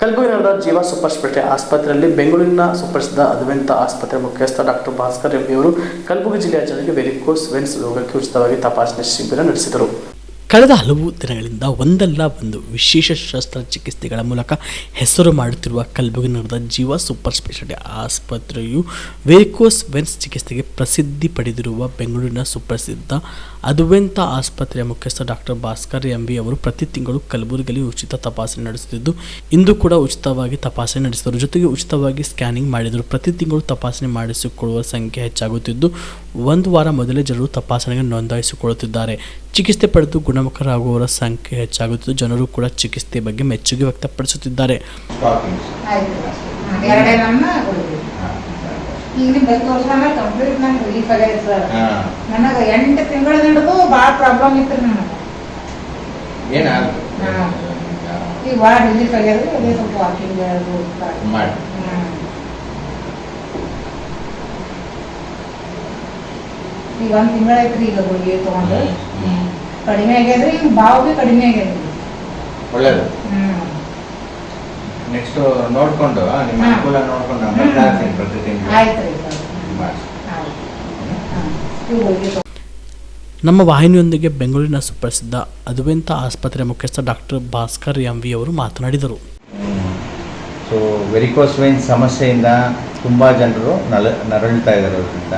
ಕಲಬುರಗಿ ನಗರದ ಜೀವ super speciality ಆಸ್ಪತ್ರೆಯಲ್ಲಿ ಬೆಂಗಳೂರಿನ ಸುಪ್ರಸಿದ್ಧ ಅದ್ವೈತ ಆಸ್ಪತ್ರೆ ಮುಖ್ಯಸ್ಥ ಡಾಕ್ಟರ್ ಭಾಸ್ಕರ್ ಎಂಬಿಯವರು ಕಲಬುರಗಿ ಜಿಲ್ಲೆಯ ಜನರಿಗೆ ವೆರಿಕೋಸ್ ವೆನ್ಸ್ ರೋಗಕ್ಕೆ ಉಚಿತವಾಗಿ ತಪಾಸಣೆ ಶಿಬಿರ ನಡೆಸಿದರು. ಕಳೆದ ಹಲವು ದಿನಗಳಿಂದ ಒಂದಲ್ಲ ಒಂದು ವಿಶೇಷ ಶಸ್ತ್ರಚಿಕಿತ್ಸೆಗಳ ಮೂಲಕ ಹೆಸರು ಮಾಡುತ್ತಿರುವ ಕಲಬುರಗಿ ನಗರದ ಜೀವ ಸೂಪರ್ ಸ್ಪೆಷಾಲಿಟಿ ಆಸ್ಪತ್ರೆಯು ವೇಕೋಸ್ ವೆನ್ಸ್ ಚಿಕಿತ್ಸೆಗೆ ಪ್ರಸಿದ್ಧಿ ಪಡೆದಿರುವ ಬೆಂಗಳೂರಿನ ಸುಪ್ರಸಿದ್ಧ ಅದುವೆಂತ ಆಸ್ಪತ್ರೆಯ ಮುಖ್ಯಸ್ಥ ಡಾಕ್ಟರ್ ಭಾಸ್ಕರ್ ಎಂಬಿ ಅವರು ಪ್ರತಿ ತಿಂಗಳು ಕಲಬುರಗಿಯಲ್ಲಿ ಉಚಿತ ತಪಾಸಣೆ ನಡೆಸುತ್ತಿದ್ದು, ಇಂದು ಕೂಡ ಉಚಿತವಾಗಿ ತಪಾಸಣೆ ನಡೆಸಿದರು. ಜೊತೆಗೆ ಉಚಿತವಾಗಿ ಸ್ಕ್ಯಾನಿಂಗ್ ಮಾಡಿದರು. ಪ್ರತಿ ತಿಂಗಳು ತಪಾಸಣೆ ಮಾಡಿಸಿಕೊಳ್ಳುವ ಸಂಖ್ಯೆ ಹೆಚ್ಚಾಗುತ್ತಿದ್ದು, ಒಂದು ವಾರ ಮೊದಲೇ ಜನರು ತಪಾಸಣೆಗೆ ನೋಂದಾಯಿಸಿಕೊಳ್ಳುತ್ತಿದ್ದಾರೆ. ಚಿಕಿತ್ಸೆ ಪಡೆದು ಗುಣಮುಖರಾಗುವವರ ಸಂಖ್ಯೆ ಹೆಚ್ಚಾಗುತ್ತಿದ್ದು ಜನರು ಕೂಡ ಚಿಕಿತ್ಸೆ ಬಗ್ಗೆ ಮೆಚ್ಚುಗೆ ವ್ಯಕ್ತಪಡಿಸುತ್ತಿದ್ದಾರೆ. ಕಂಪ್ಲೀಟ್ ನಂಗೆ ರಿಲೀಫ್ ಸರ್. ನನಗೆ ಎಂಟು ತಿಂಗಳ ಹಿಡಿದು ಭಾಳ ಪ್ರಾಬ್ಲಮ್ ಇತ್ತು ನನಗೆ. ಈಗ ಭಾಳ ರಿಲೀಫ್ ಆಗ್ಯದ ಅದೇ ಸ್ವಲ್ಪ ವಾಕಿಂಗ್ ಮಾಡಿ. ಈಗ ಒಂದು ತಿಂಗಳಾಯ್ತು ಈಗ ಗುಳಿಗೆ ತೊಗೊಂಡು. ಕಡಿಮೆ ಆಗ್ಯದ್ರಿ ಹಿಂಗ್ ಬಾವು ಭೀ ಕಡಿಮೆ ಆಗ್ಯದ್ರಿ. ಒಳ್ಳೇದು. ಹ್ಮ್. ನೆಕ್ಸ್ಟ್ ನೋಡ್ಕೊಂಡು ನಿಮ್ಮ ಹಾ. ಅನುಕೂಲ ನೋಡ್ಕೊಂಡು ನಾನು ಹ್ಮ್. ಪ್ರತಿ ತಿಂಗಳು. ಆಯ್ತು ಸರ್ ಮಾಡಿ ಆಯ್ತು ಹಾಂ ಗುಳಿಗೆ ನಮ್ಮ ವಾಹಿನಿಯೊಂದಿಗೆ ಬೆಂಗಳೂರಿನ ಸುಪ್ರಸಿದ್ಧ ಅದುವೆಂತ ಆಸ್ಪತ್ರೆ ಮುಖ್ಯಸ್ಥ ಡಾಕ್ಟರ್ ಭಾಸ್ಕರ್ ಎಂ ವಿ ಅವರು ಮಾತನಾಡಿದರು. ಸೊ ವೆರಿಕೋಸ್ ವೈನ್ ಸಮಸ್ಯೆಯಿಂದ ತುಂಬ ಜನರು ನಲ ನರಳ್ತಾ ಇದ್ದಾರೆ ಅದರಿಂದ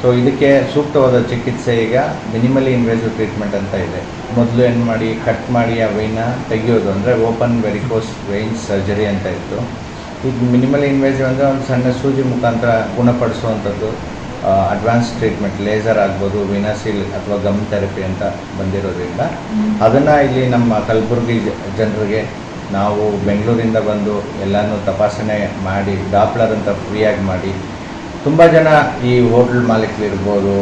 ಸೊ ಇದಕ್ಕೆ ಸೂಕ್ತವಾದ ಚಿಕಿತ್ಸೆ ಈಗ ಮಿನಿಮಲಿ ಇನ್ವೇಸಿವ್ ಟ್ರೀಟ್ಮೆಂಟ್ ಅಂತ ಇದೆ. ಮೊದಲು ಏನು ಮಾಡಿ ಕಟ್ ಮಾಡಿ ಆ ವೈನ ತೆಗೆಯೋದು ಅಂದರೆ ಓಪನ್ ವೆರಿಕೋಸ್ ವೈನ್ ಸರ್ಜರಿ ಅಂತ ಇತ್ತು. ಈಗ ಮಿನಿಮಲಿ ಇನ್ವೇಸಿವ್ ಅಂದರೆ ಒಂದು ಸಣ್ಣ ಸೂಜಿ ಮುಖಾಂತರ ಗುಣಪಡಿಸುವಂಥದ್ದು ಅಡ್ವಾನ್ಸ್ ಟ್ರೀಟ್ಮೆಂಟ್ ಲೇಸರ್ ಆಗ್ಬೋದು ವಿನಾಸಿಲ್ ಅಥವಾ ಗಮ್ ಥೆರಪಿ ಅಂತ ಬಂದಿರೋದ್ರಿಂದ. ಅದನ್ನು ಇಲ್ಲಿ ನಮ್ಮ ಕಲಬುರಗಿ ಜನರಿಗೆ ನಾವು ಬೆಂಗಳೂರಿಂದ ಬಂದು ಎಲ್ಲನೂ ತಪಾಸಣೆ ಮಾಡಿ ಡಾಪ್ಲರ್ ಅಂತ ಫ್ರೀಯಾಗಿ ಮಾಡಿ ತುಂಬ ಜನ ಈ ಹೋಟ್ಲ್ ಮಾಲೀಕರಿರ್ಬೋದು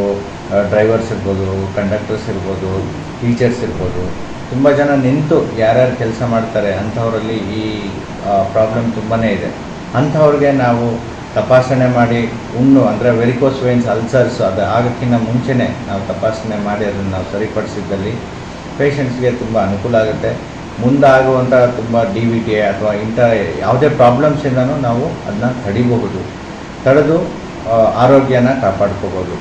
ಡ್ರೈವರ್ಸ್ ಇರ್ಬೋದು ಕಂಡಕ್ಟರ್ಸ್ ಇರ್ಬೋದು ಟೀಚರ್ಸ್ ಇರ್ಬೋದು. ತುಂಬ ಜನ ನಿಂತು ಯಾರ್ಯಾರು ಕೆಲಸ ಮಾಡ್ತಾರೆ, ಅಂಥವರಲ್ಲಿ ಈ ಪ್ರಾಬ್ಲಮ್ ತುಂಬಾ ಇದೆ. ಅಂಥವ್ರಿಗೆ ನಾವು ತಪಾಸಣೆ ಮಾಡಿ ಉಣ್ಣು, ಅಂದರೆ ವೆರಿಕೋಸ್ ವೈನ್ಸ್ ಅಲ್ಸರ್ಸ್ ಅದು ಆಗೋಕ್ಕಿಂತ ಮುಂಚೆನೇ ನಾವು ತಪಾಸಣೆ ಮಾಡಿ ಅದನ್ನು ನಾವು ಸರಿಪಡಿಸಿದ್ದಲ್ಲಿ ಪೇಷಂಟ್ಸ್ಗೆ ತುಂಬ ಅನುಕೂಲ ಆಗುತ್ತೆ. ಮುಂದಾಗುವಂಥ ತುಂಬ ಡಿ ವಿ ಟಿ ಅಥವಾ ಇಂಥ ಯಾವುದೇ ಪ್ರಾಬ್ಲಮ್ಸಿಂದನೂ ನಾವು ಅದನ್ನ ತಡಿಬಹುದು. ತಡೆದು ಆರೋಗ್ಯನ ಕಾಪಾಡ್ಕೋಬೋದು.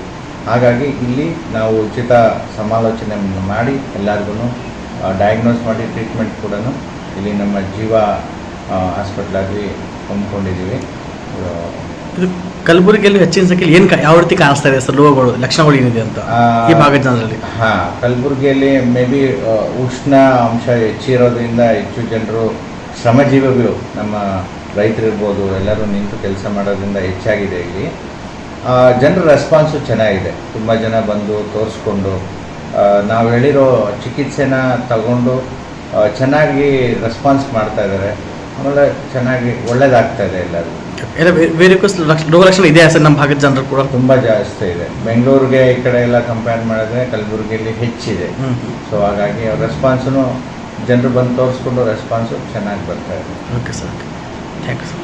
ಹಾಗಾಗಿ ಇಲ್ಲಿ ನಾವು ಉಚಿತ ಸಮಾಲೋಚನೆ ಮಾಡಿ ಎಲ್ಲರಿಗೂ ಡಯಾಗ್ನೋಸ್ ಮಾಡಿ ಟ್ರೀಟ್ಮೆಂಟ್ ಕೂಡ ಇಲ್ಲಿ ನಮ್ಮ ಜೀವ ಹಾಸ್ಪಿಟ್ಲಾಗಿ ಹೊಂದ್ಕೊಂಡಿದ್ದೀವಿ ಇದು ಕಲಬುರಗಿಯಲ್ಲಿ ಹೆಚ್ಚಿನ ಸಂಖ್ಯೆಯಲ್ಲಿ ಏನು ಯಾವ ರೀತಿ ಕಾಣಿಸ್ತಾ ಇದೆ ಸರ್ ರೋಗಗಳು ಲಕ್ಷಣಗಳು ಏನಿದೆ ಅಂತ ಈ ಭಾಗದ ಜನರಲ್ಲಿ ಹಾಂ ಕಲಬುರಗಿಯಲ್ಲಿ ಮೇ ಬಿ ಉಷ್ಣ ಅಂಶ ಹೆಚ್ಚಿರೋದ್ರಿಂದ ಹೆಚ್ಚು ಜನರು ಶ್ರಮಜೀವಿಗಳು ನಮ್ಮ ರೈತರಿರ್ಬೋದು ಎಲ್ಲರೂ ನಿಂತು ಕೆಲಸ ಮಾಡೋದ್ರಿಂದ ಹೆಚ್ಚಾಗಿದೆ ಇಲ್ಲಿ. ಜನರ ರೆಸ್ಪಾನ್ಸು ಚೆನ್ನಾಗಿದೆ. ತುಂಬ ಜನ ಬಂದು ತೋರಿಸ್ಕೊಂಡು ನಾವು ಹೇಳಿರೋ ಚಿಕಿತ್ಸೆನ ತಗೊಂಡು ಚೆನ್ನಾಗಿ ರೆಸ್ಪಾನ್ಸ್ ಮಾಡ್ತಾ ಇದ್ದಾರೆ ಆಮೇಲೆ ಚೆನ್ನಾಗಿ ಒಳ್ಳೇದಾಗ್ತಾ ಇದೆ ಎಲ್ಲರೂ. ಎಲ್ಲ ವೇರಿಕೋಸ್ ರೋಗ ಲಕ್ಷಣ ಇದೆಯಾ ಸರ್ ನಮ್ಮ ಭಾಗದ ಜನರು ಕೂಡ? ತುಂಬ ಜಾಸ್ತಿ ಇದೆ. ಬೆಂಗಳೂರಿಗೆ ಈ ಕಡೆ ಎಲ್ಲ ಕಂಪೇರ್ ಮಾಡಿದ್ರೆ ಕಲಬುರಗಿಯಲ್ಲಿ ಹೆಚ್ಚಿದೆ. ಸೊ ಹಾಗಾಗಿ ರೆಸ್ಪಾನ್ಸು ಜನರು ಬಂದು ತೋರಿಸ್ಕೊಂಡು ರೆಸ್ಪಾನ್ಸು ಚೆನ್ನಾಗಿ ಬರ್ತಾ ಇದೆ. Okay sir thank you sir